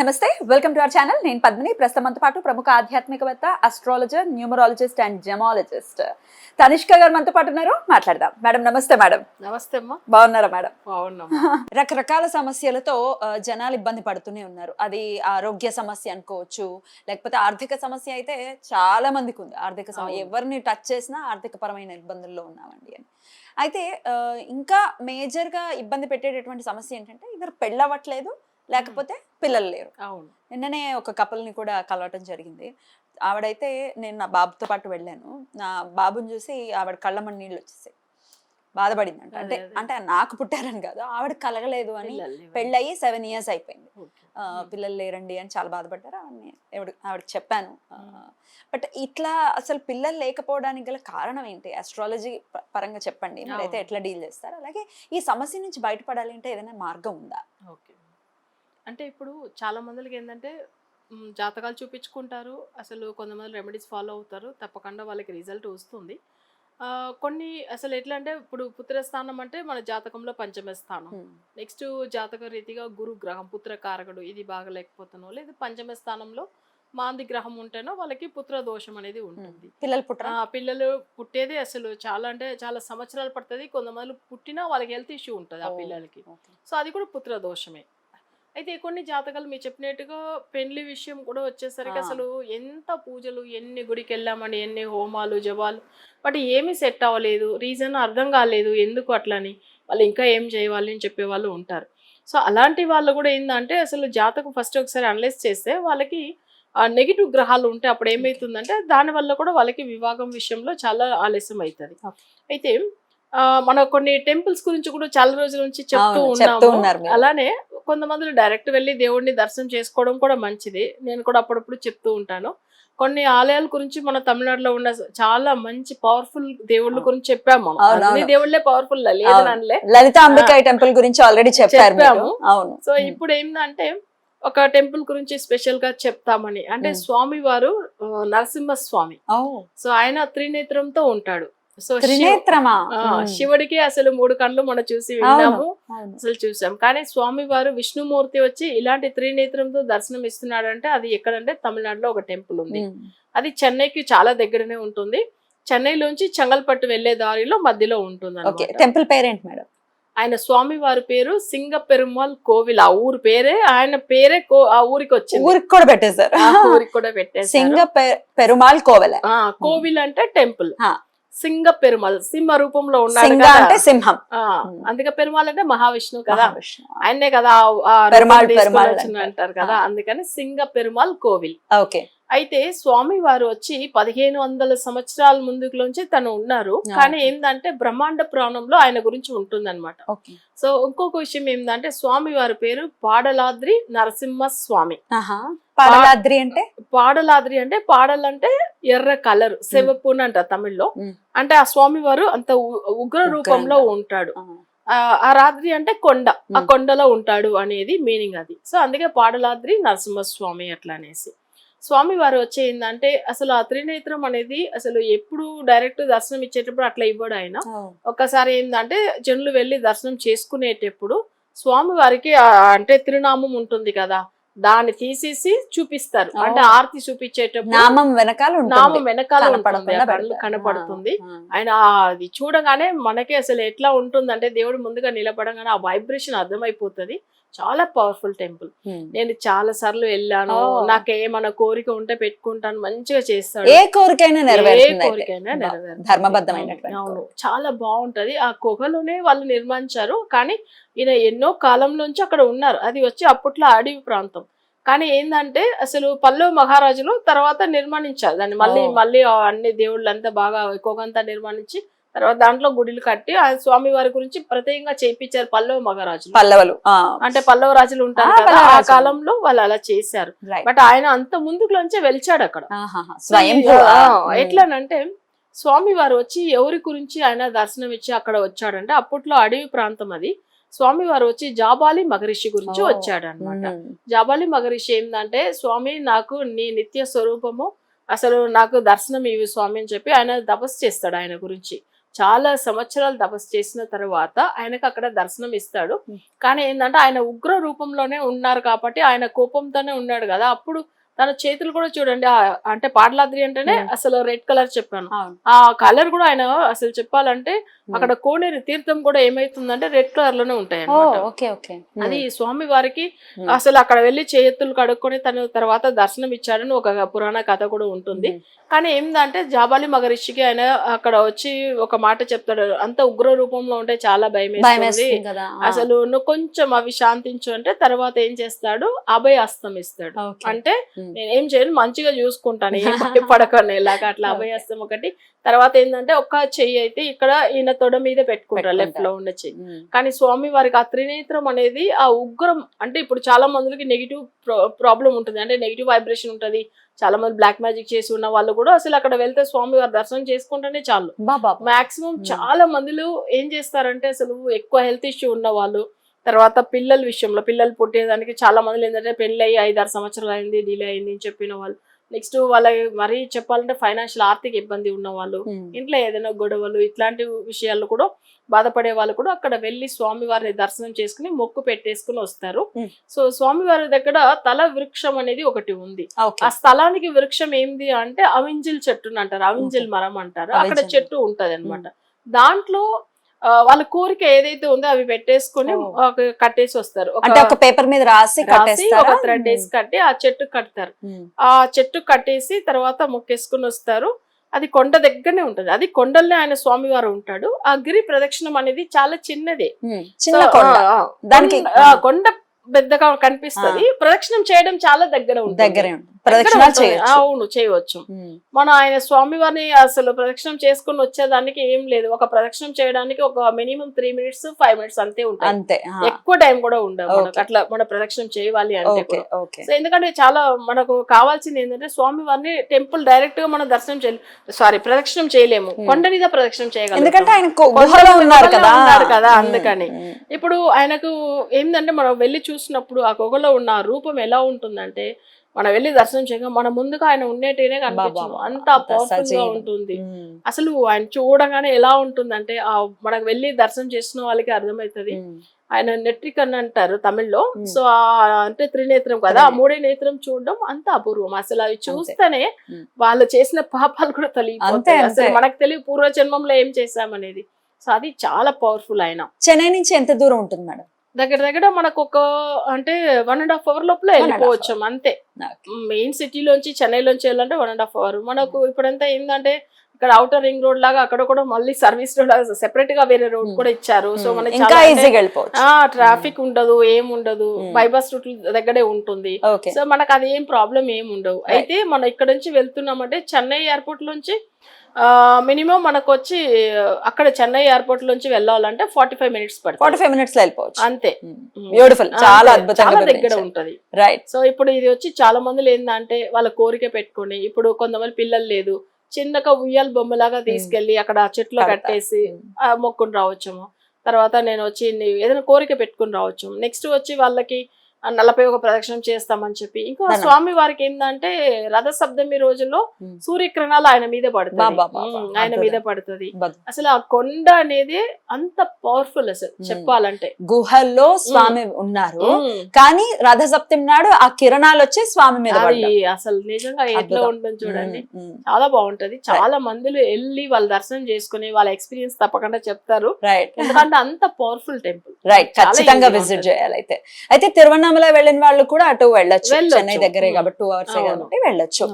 నమస్తే welcome to our channel. నేను పద్మిని. ప్రస్తుతం మనతో పాటు ప్రముఖ ఆధ్యాత్మికవేత్త astrologer numerologist and gemologist Tanishka గారు మనతో పాటు ఉన్నారు. మాట్లాడదాం. మేడం నమస్తే మేడం. నమస్తే అమ్మా. బాగున్నారా మేడం? బాగున్నాం. రకరకాల సమస్యలతో జనాలు ఇబ్బంది పడుతూనే ఉన్నారు. అది ఆరోగ్య సమస్య అనుకోవచ్చు లేకపోతే ఆర్థిక సమస్య అయితే చాలా మందికి ఉంది. ఆర్థిక సమస్య. ఎవరిని టచ్ చేసినా ఆర్థిక పరమైన ఇబ్బందుల్లో ఉన్నామండి అని. అయితే ఇంకా మేజర్గా ఇబ్బంది పెట్టేటటువంటి సమస్య ఏంటంటే ఇద్దరు పెళ్ళవట్లేదు లేకపోతే పిల్లలు లేరు. అవును. నిన్ననే ఒక కపుల్ని కూడా కలవటం జరిగింది. ఆవిడైతే నేను నా బాబుతో పాటు వెళ్ళాను. నా బాబుని చూసి ఆవిడ కళ్ళమని నీళ్ళు వచ్చేసాయి. బాధపడిందంట. అంటే అదే. అంటే నాకు పుట్టారని కాదు. ఆవిడ కలగలేదు అని. పెళ్ళయి సెవెన్ ఇయర్స్ అయిపోయింది. పిల్లలు లేరండి అని చాలా బాధపడ్డారు. ఆవిడని ఆవిడ ఆవిడకి చెప్పాను. బట్ ఇట్లా అసలు పిల్లలు లేకపోవడానికి గల కారణం ఏంటి? అస్ట్రాలజీ పరంగా చెప్పండి. మీరైతే. ఎట్లా డీల్ చేస్తారు? అలాగే ఈ సమస్య నుంచి బయటపడాలి అంటే ఏదైనా మార్గం ఉందా? ఓకే. అంటే ఇప్పుడు చాలా మందికి ఏంటంటే జాతకాలు చూపించుకుంటారు. అసలు కొంతమంది రెమెడీస్ ఫాలో అవుతారు. తప్పకుండా వాళ్ళకి రిజల్ట్ వస్తుంది. ఆ, కొన్ని అసలు ఎట్లా అంటే ఇప్పుడు పుత్రస్థానం అంటే మన జాతకంలో పంచమ స్థానం. నెక్స్ట్ జాతక రీతిగా గురు గ్రహం పుత్ర కారకుడు ఇది బాగా లేకపోతానో లేదా పంచమ స్థానంలో మాంది గ్రహం ఉంటేనో వాళ్ళకి పుత్ర దోషం అనేది ఉంటుంది. పిల్లలు పుట్టరా? ఆ పిల్లలు పుట్టేది అసలు చాలా అంటే చాలా సంవత్సరాలు పడుతుంది. కొంతమంది పుట్టినా వాళ్ళకి హెల్త్ ఇష్యూ ఉంటుంది ఆ. పిల్లలకి. సో అది కూడా పుత్ర దోషమే. అయితే కొన్ని జాతకాలు మీరు చెప్పినట్టుగా పెళ్ళి విషయం కూడా వచ్చేసరికి. అసలు ఎంత పూజలు ఎన్ని గుడికి వెళ్ళామని ఎన్ని హోమాలు జపాలు బట్ ఏమీ సెట్ అవ్వలేదు. రీజన్ అర్థం కాలేదు ఎందుకు అట్లని. వాళ్ళు ఇంకా ఏం చేయాలి అని చెప్పే వాళ్ళు ఉంటారు. సో అలాంటి వాళ్ళు కూడా ఏంటంటే అసలు జాతకం ఫస్ట్ ఒకసారి అనలైజ్ చేస్తే వాళ్ళకి నెగిటివ్ గ్రహాలు ఉంటే అప్పుడు ఏమవుతుందంటే దాని వల్ల కూడా వాళ్ళకి వివాహం విషయంలో చాలా ఆలస్యం అవుతుంది. అయితే మన కొన్ని టెంపుల్స్ గురించి కూడా చాలా రోజుల నుంచి చెప్తూ ఉన్నాము. అలానే కొంతమంది డైరెక్ట్ వెళ్ళి దేవుడిని దర్శనం చేసుకోవడం కూడా మంచిది నేను కూడా అప్పుడప్పుడు చెప్తూ ఉంటాను కొన్ని ఆలయాల గురించి మన తమిళనాడులో ఉన్న చాలా మంచి పవర్ఫుల్ దేవుళ్ళ. గురించి చెప్పాము మనం. అన్ని. దేవుళ్ళే పవర్ఫుల్. లేదనలే లలిత అంబికాయ టెంపుల్ గురించి ఆల్రెడీ. చెప్పాము. అవును సో. ఇప్పుడు ఏంటంటే ఒక టెంపుల్ గురించి స్పెషల్గా చెప్తామని అంటే. స్వామి వారు నరసింహ స్వామి సో ఆయన త్రినేత్రంతో ఉంటాడు సో త్రినేత్రమా. శివుడికి అసలు మూడు కళ్ళు మనం చూసి. విన్నాము. అసలు చూసాం కానీ స్వామి వారు విష్ణుమూర్తి వచ్చి ఇలాంటి త్రినేత్రంతో దర్శనం ఇస్తున్నాడంటే అది ఎక్కడంటే తమిళనాడులో ఒక టెంపుల్ ఉంది. అది చెన్నైకి చాలా దగ్గరనే ఉంటుంది చెన్నైలోంచి చెంగల్పట్టు వెళ్ళే దారిలో మధ్యలో ఉంటుంది. టెంపుల్ పేరేంటి మేడం ఆయన స్వామి వారి పేరు సింగ పెరుమాల్ కోవిల్ ఆ ఊరు పేరే ఆయన పేరే ఆ ఊరికి వచ్చింది ఊరికి కూడా పెట్టేశారు ఊరికి కూడా పెట్టేశారు సింగ పెరుమాల్ కోవెల కోవిల్ అంటే టెంపుల్. సింగ పెరుమాల్ సింహ రూపంలో ఉన్నాడు. అంటే సింహం అందుకే పెరుమాల్ అంటే మహావిష్ణువు కదా. ఆయనే కదా. అంటారు కదా అందుకని సింగ పెరుమాల్ కోవిల్ ఓకే అయితే స్వామి వారు వచ్చి పదిహేను వందల సంవత్సరాల ముందులోంచి తను ఉన్నారు. కానీ ఏంటంటే బ్రహ్మాండ పురాణంలో ఆయన గురించి ఉంటుందన్నమాట. సో ఇంకొక విషయం ఏంటంటే స్వామి వారి పేరు పాడలాద్రి నరసింహ స్వామి పాడలాద్రి అంటే? పాడలాద్రి అంటే పాడలు అంటే ఎర్ర కలర్ సెవపున్ అంట తమిళ్ళో. అంటే ఆ స్వామి వారు అంత ఉగ్ర రూపంలో. ఉంటాడు. ఆ, రాత్రి అంటే కొండ. ఆ. కొండలో ఉంటాడు అనేది మీనింగ్ అది. సో అందుకే పాడలాద్రి నరసింహస్వామి అట్లా అనేసి స్వామి వారు వచ్చే ఏంటంటే అసలు ఆ త్రినేత్రం అనేది అసలు ఎప్పుడు డైరెక్ట్ దర్శనం ఇచ్చేటప్పుడు అట్లా ఇవ్వడు ఆయన. ఒక్కసారి ఏంటంటే జనులు వెళ్ళి దర్శనం చేసుకునేటప్పుడు స్వామి వారికి ఆ అంటే తిరునామం ఉంటుంది కదా దాన్ని తీసేసి చూపిస్తారు. అంటే ఆర్తి చూపించేటప్పుడు నామం వెనకాల ఉంటుంది. నామం వెనకాల ఉంటుంది. కళ్ళు. కనపడుతుంది. ఆయన అది చూడగానే మనకి అసలు ఎట్లా ఉంటుందంటే దేవుడు ముందుగా నిలబడగానే ఆ వైబ్రేషన్ అర్థమైపోతుంది. చాలా పవర్ఫుల్ టెంపుల్. నేను చాలా సార్లు వెళ్ళాను. నాకు ఏమైనా కోరిక ఉంటే పెట్టుకుంటాను. మంచిగా చేస్తాడు. ఏ కోరికైనా నెరవేరుతుంది. ధర్మబద్ధమైనటువంటి అవును. చాలా బాగుంటది. ఆ గుహలోనే వాళ్ళు నిర్మించారు. కానీ ఈయన ఎన్నో కాలం నుంచి అక్కడ ఉన్నారు. అది వచ్చి అప్పట్లో అడవి ప్రాంతం. కానీ ఏంటంటే అసలు పల్లవ మహారాజులు తర్వాత నిర్మాణించారు. దాన్ని మళ్ళీ. మళ్ళీ అన్ని దేవుళ్ళంతా బాగా ఎక్కువగంతా నిర్మాణించి తర్వాత దాంట్లో గుడిలు కట్టి ఆ స్వామి వారి గురించి ప్రత్యేకంగా చేయించారు పల్లవ మహారాజులు. పల్లవులు అంటే పల్లవ రాజులు ఉంటారు ఆ, కదా ఆ. కాలంలో వాళ్ళు అలా చేశారు. బట్ ఆయన అంత ముందుకులోంచే వెలిచాడు అక్కడ. ఎట్లానంటే స్వామి వారు వచ్చి ఎవరి గురించి ఆయన దర్శనం ఇచ్చి అక్కడ వచ్చాడంటే అప్పట్లో అడవి ప్రాంతం అది. స్వామి వారు వచ్చి జాబాలి మగరిషి గురించి. వచ్చాడు అనమాట. జాబాలి మగరిషి ఏంటంటే స్వామి నాకు నీ నిత్య స్వరూపము అసలు నాకు దర్శనం ఇవి స్వామి అని చెప్పి ఆయన తపస్సు చేస్తాడు ఆయన గురించి చాలా సంవత్సరాలు తపస్సు చేసిన తర్వాత ఆయనకు అక్కడ దర్శనం ఇస్తాడు. కానీ ఏంటంటే ఆయన ఉగ్ర రూపంలోనే ఉన్నారు కాబట్టి ఆయన కోపంతోనే ఉన్నాడు కదా అప్పుడు తన చేతులు కూడా చూడండి. అంటే పాటలాద్రి అంటేనే. అసలు రెడ్ కలర్ చెప్పాను. ఆ కలర్ కూడా ఆయన అసలు చెప్పాలంటే అక్కడ కోనేరు తీర్థం కూడా ఏమైతుందంటే రెడ్ కలర్లోనే ఉంటాయి అది స్వామి వారికి. అసలు అక్కడ వెళ్ళి చేతులు కడుక్కొని తను తర్వాత దర్శనం ఇచ్చాడని ఒక పురాణ కథ కూడా ఉంటుంది. కానీ ఏందంటే జాబాలి మగరిషికి ఆయన అక్కడ వచ్చి ఒక మాట చెప్తాడు. అంత ఉగ్ర రూపంలో ఉంటే చాలా భయం అసలు నువ్వు కొంచెం అవి శాంతించు అంటే తర్వాత ఏం చేస్తాడు? అభయ అస్తం ఇస్తాడు అంటే. నేను ఏం చేయను మంచిగా చూసుకుంటాను. ఏం భయపడకండి ఇలాగ అట్లా Okay. అభయ అస్తం ఒకటి. తర్వాత ఏంటంటే ఒక చెయ్యి అయితే ఇక్కడ ఈయన తొడ మీద పెట్టుకుంటారు లెఫ్ట్లో ఉన్న చెయ్యి. కానీ స్వామి వారికి ఆ త్రినేత్రం అనేది ఆ ఉగ్రం అంటే ఇప్పుడు చాలా మందికి నెగిటివ్ ప్రాబ్లం ఉంటుంది. అంటే నెగిటివ్ వైబ్రేషన్ ఉంటుంది. చాలా మంది బ్లాక్ మ్యాజిక్ చేసి ఉన్న వాళ్ళు కూడా అసలు అక్కడ వెళ్తే స్వామి వారి దర్శనం చేసుకుంటేనే చాలు. మాక్సిమం. చాలా మందిలో ఏం చేస్తారంటే అసలు ఎక్కువ హెల్త్ ఇష్యూ ఉన్న వాళ్ళు తర్వాత పిల్లల విషయంలో పిల్లలు పుట్టేదానికి చాలా మంది ఏంటంటే పెళ్ళి అయ్యి ఐదారు సంవత్సరాలు అయింది డిలే అయింది అని చెప్పిన వాళ్ళు. నెక్స్ట్ వాళ్ళ మరీ చెప్పాలంటే ఫైనాన్షియల్ ఆర్థిక ఇబ్బంది ఉన్న వాళ్ళు. ఇంట్లో ఏదైనా గొడవలు ఇట్లాంటి విషయాలు కూడా బాధపడే వాళ్ళు కూడా అక్కడ వెళ్ళి స్వామివారిని దర్శనం చేసుకుని మొక్కు పెట్టేసుకుని వస్తారు. సో స్వామివారి దగ్గర తల వృక్షం అనేది ఒకటి ఉంది. ఆ స్థలానికి వృక్షం ఏంది అంటే అవింజిల్ చెట్టుని అంటారు. అవింజిల్ మరం అంటారు. అక్కడ. చెట్టు ఉంటది అనమాట దాంట్లో వాళ్ళ కోరిక ఏదైతే ఉందో అవి పెట్టేసుకుని కట్టేసి వస్తారు. ఒక అంటే ఒక పేపర్ మీద రాసి ఒక థ్రెడ్ వేసి కట్టి ఆ చెట్టు కడతారు. ఆ చెట్టు కట్టేసి తర్వాత మొక్కేసుకుని వస్తారు. అది కొండ దగ్గరనే ఉంటది. అది కొండల్లో ఆయన స్వామివారు ఉంటాడు. ఆ గిరి ప్రదక్షిణం అనేది చాలా చిన్నదే. చిన్న దానికి- కొండ- పెద్దగా కనిపిస్తది. ప్రదక్షిణం చేయడం చాలా దగ్గర ఉంటుంది. అవును చేయవచ్చు. మనం ఆయన స్వామివారిని అసలు ప్రదక్షిణం చేసుకుని వచ్చేదానికి ఏం లేదు. ఒక ప్రదక్షిణం చేయడానికి ఒక minimum three minutes five minutes అంతే ఉంటుంది అంతే ఎక్కువ టైం కూడా ఉండదు. అట్లా మన ప్రదక్షిణం చేయాలి అంటే సో ఎందుకంటే చాలా మనకు కావాల్సింది ఏంటంటే స్వామి వారిని టెంపుల్ డైరెక్ట్గా మనం దర్శనం చేయలేము సారీ ప్రదక్షిణం చేయలేము. Hmm. కొండ మీద ప్రదక్షిణం చేయగలం ఎందుకంటే ఆయన ఉన్నారు కదా. ఉన్నారు కదా, ఉమ్, అందుకని. ఉమ్. ఇప్పుడు ఆయనకు ఏంటంటే మనం వెళ్ళి చూసినప్పుడు ఆ గుహలో ఉన్న రూపం ఎలా ఉంటుందంటే మనం వెళ్ళి దర్శనం చేయగా మన ముందుగా ఆయన ఉండేటేనే కనిపించదు బాబా, అంత పవర్ఫుల్గా. ఉంటుంది. అసలు ఆయన చూడగానే ఎలా ఉంటుందంటే ఆ మనకు వెళ్ళి దర్శనం చేసిన వాళ్ళకి అర్థమవుతుంది. ఆయన నెట్రిక్ అని అంటారు తమిళ్ళో. సో ఆ అంటే త్రినేత్రం కదా ఆ. మూడే నేత్రం చూడడం అంత అపూర్వం అసలు అవి చూస్తేనే. వాళ్ళు చేసిన పాపాలు కూడా అంతే, తెలియపోతాయి అసలు అంతే. మనకు తెలియ పూర్వ జన్మంలో ఏం చేశామనేది సో అది చాలా పవర్ఫుల్ ఆయన చెన్నై నుంచి ఎంత దూరం ఉంటుంది మేడం దగ్గర దగ్గర మనకు ఒక అంటే వన్ అండ్ హాఫ్ అవర్ లోపల వెళ్ళిపోవచ్చు అంతే. మెయిన్ సిటీలోంచి చెన్నైలోంచి వెళ్ళాలంటే వన్ అండ్ హాఫ్ అవర్ మనకు ఇప్పుడంతా ఏంటంటే ఇక్కడ అవుటర్ రింగ్ రోడ్ లాగా అక్కడ కూడా మళ్ళీ సర్వీస్ రోడ్ లాగా సెపరేట్గా వేరే రోడ్ Hmm. కూడా ఇచ్చారు. సో ఇంకా ఈజీగా వెళ్ళిపోవచ్చు. ఆ ట్రాఫిక్ ఉండదు ఏం ఉండదు Hmm. బైపాస్ రూట్ దగ్గరే ఉంటుంది. సో మనకు అది ఏం ప్రాబ్లం ఏం ఉండవు. అయితే మనం ఇక్కడ నుంచి వెళ్తున్నామంటే చెన్నై ఎయిర్పోర్ట్ నుంచి మినిమం మనకు వచ్చి అక్కడ చెన్నై ఎయిర్పోర్ట్ నుంచి వెళ్ళాలంటే ఫార్టీ ఫైవ్ మినిట్స్ ఫార్టీ పడుతుంది ఫైవ్ మినిట్స్ వెళ్ళిపోవచ్చు. అంతే. బ్యూటిఫుల్ చాలా. అద్భుతంగా దగ్గర ఉంటది. రైట్ సో ఇప్పుడు ఇది వచ్చి చాలా మంది ఏంటంటే వాళ్ళ కోరిక పెట్టుకొని ఇప్పుడు కొంతమంది పిల్లలు లేదు చిన్నగా ఉయ్యాల బొమ్మలాగా తీసుకెళ్ళి అక్కడ చెట్లో. కట్టేసి మొక్కుని రావచ్చేమో. తర్వాత నేను వచ్చి ఏదైనా కోరిక పెట్టుకుని రావచ్చు నెక్స్ట్ వచ్చి వాళ్ళకి నలభై ఒక ప్రదక్షిణం చేస్తామని చెప్పి ఇంకా. స్వామి వారికి ఏంటంటే రథ సప్తమి రోజుల్లో. సూర్యకిరణాలు ఆయన మీద పడుతుంది. ఆయన మీద. పడుతుంది అసలు ఆ కొండ అనేది అంత పవర్ఫుల్ అసలు. చెప్పాలంటే గుహల్లో స్వామి ఉన్నారు. కానీ రథ సప్తమి నాడు ఆ కిరణాలు వచ్చి స్వామి మీద అసలు నిజంగా ఎట్లా. ఉంటుంది చూడండి. చాలా బాగుంటది చాలా మందిలు వెళ్ళి వాళ్ళ దర్శనం చేసుకుని వాళ్ళ ఎక్స్పీరియన్స్ తప్పకుండా చెప్తారు రైట్ ఎందుకంటే అంత పవర్ఫుల్ టెంపుల్ రైట్ ఖచ్చితంగా విజిట్. చేయాలి అయితే అయితే తిరువన్నమల వెళ్ళిన వాళ్ళు కూడా అటు వెళ్ళొచ్చు. చెన్నై దగ్గరే. కాబట్టి టూ అవర్స్. కాబట్టి వెళ్ళొచ్చు